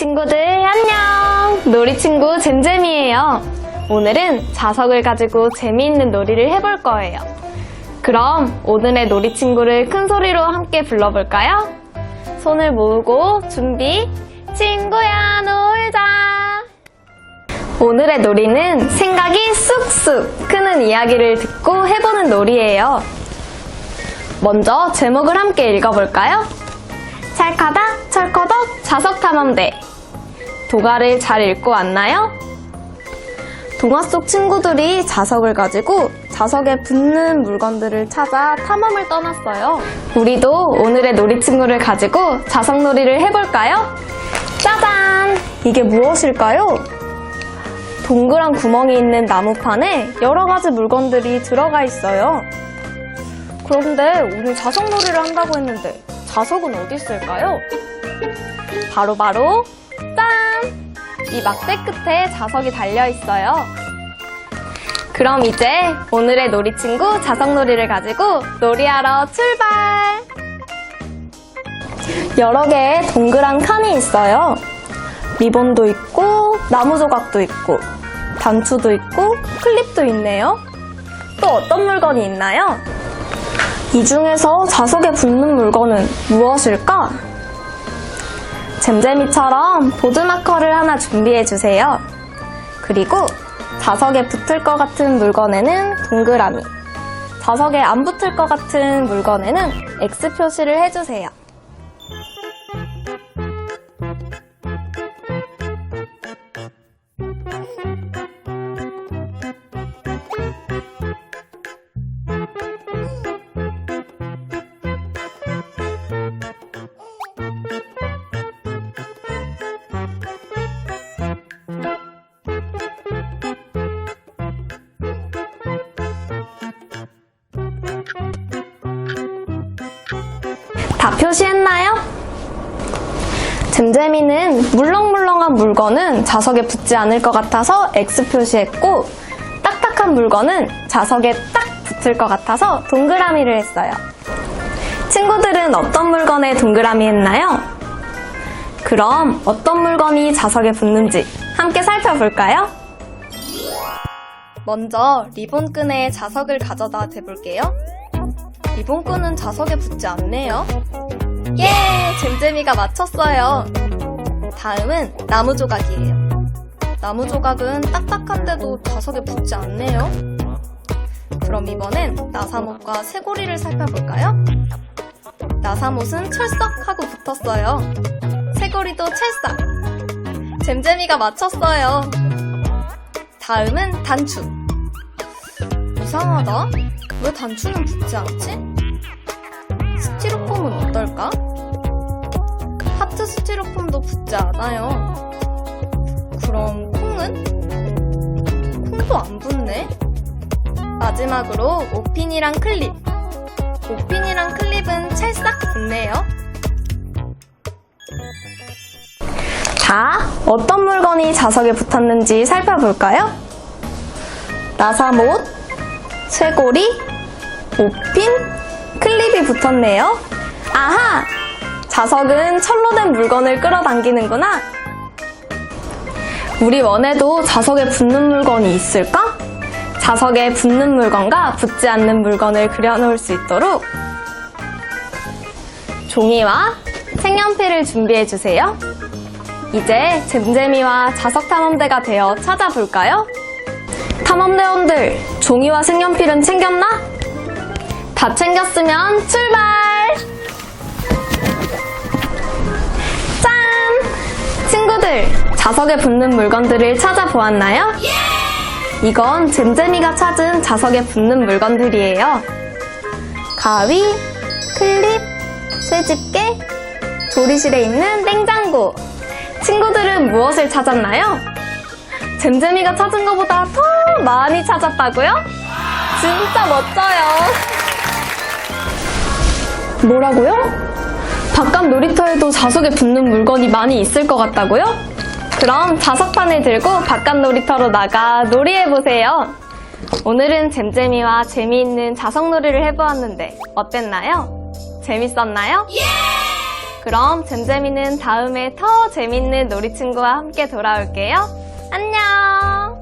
친구들 안녕! 놀이 친구 잼잼이에요. 오늘은 자석을 가지고 재미있는 놀이를 해볼 거예요. 그럼 오늘의 놀이 친구를 큰 소리로 함께 불러볼까요? 손을 모으고 준비, 친구야 놀자! 오늘의 놀이는 생각이 쑥쑥 크는 이야기를 듣고 해보는 놀이예요. 먼저 제목을 함께 읽어볼까요? 찰카닥 철커덕 자석 탐험대 도가를 잘 읽고 왔나요? 동화 속 친구들이 자석을 가지고 자석에 붙는 물건들을 찾아 탐험을 떠났어요. 우리도 오늘의 놀이 친구를 가지고 자석 놀이를 해볼까요? 짜잔! 이게 무엇일까요? 동그란 구멍이 있는 나무판에 여러 가지 물건들이 들어가 있어요. 그런데 오늘 자석 놀이를 한다고 했는데 자석은 어디 있을까요? 바로 바로 짠! 이 막대 끝에 자석이 달려 있어요. 그럼 이제 오늘의 놀이 친구 자석 놀이를 가지고 놀이하러 출발! 여러 개의 동그란 칸이 있어요. 리본도 있고 나무 조각도 있고 단추도 있고 클립도 있네요. 또 어떤 물건이 있나요? 이 중에서 자석에 붙는 물건은 무엇일까? 잼잼이처럼 보드마커를 하나 준비해 주세요. 그리고 자석에 붙을 것 같은 물건에는 동그라미, 자석에 안 붙을 것 같은 물건에는 X 표시를 해주세요. 표시했나요? 잼잼이는 물렁물렁한 물건은 자석에 붙지 않을 것 같아서 X 표시했고 딱딱한 물건은 자석에 딱 붙을 것 같아서 동그라미를 했어요. 친구들은 어떤 물건에 동그라미 했나요? 그럼 어떤 물건이 자석에 붙는지 함께 살펴볼까요? 먼저 리본끈에 자석을 가져다 대볼게요. 리본끈은 자석에 붙지 않네요. 예! 잼잼이가 맞췄어요. 다음은 나무 조각이에요. 나무 조각은 딱딱한데도 자석에 붙지 않네요. 그럼 이번엔 나사못과 쇠고리를 살펴볼까요? 나사못은 철썩하고 붙었어요. 쇠고리도 찰싹. 잼잼이가 맞췄어요. 다음은 단추. 이상하다. 왜 단추는 붙지 않지? 스티로폼도 붙지 않아요. 그럼 콩은? 콩도 안 붙네? 마지막으로 오핀이랑 클립. 오핀이랑 클립은 찰싹 붙네요. 자, 어떤 물건이 자석에 붙었는지 살펴볼까요? 나사못, 쇠고리, 오핀, 클립이 붙었네요. 아하! 자석은 철로 된 물건을 끌어당기는구나. 우리 원에도 자석에 붙는 물건이 있을까? 자석에 붙는 물건과 붙지 않는 물건을 그려놓을 수 있도록 종이와 색연필을 준비해주세요. 이제 잼잼이와 자석 탐험대가 되어 찾아볼까요? 탐험대원들, 종이와 색연필은 챙겼나? 다 챙겼으면 출발! 친구들, 자석에 붙는 물건들을 찾아보았나요? 이건 잼잼이가 찾은 자석에 붙는 물건들이에요. 가위, 클립, 쇠집게, 조리실에 있는 냉장고. 친구들은 무엇을 찾았나요? 잼잼이가 찾은 것보다 더 많이 찾았다고요? 진짜 멋져요. 뭐라고요? 바깥 놀이터에도 자석에 붙는 물건이 많이 있을 것 같다고요? 그럼 자석판을 들고 바깥 놀이터로 나가 놀이해보세요. 오늘은 잼잼이와 재미있는 자석 놀이를 해보았는데 어땠나요? 재밌었나요? 그럼 잼잼이는 다음에 더 재밌는 놀이친구와 함께 돌아올게요. 안녕!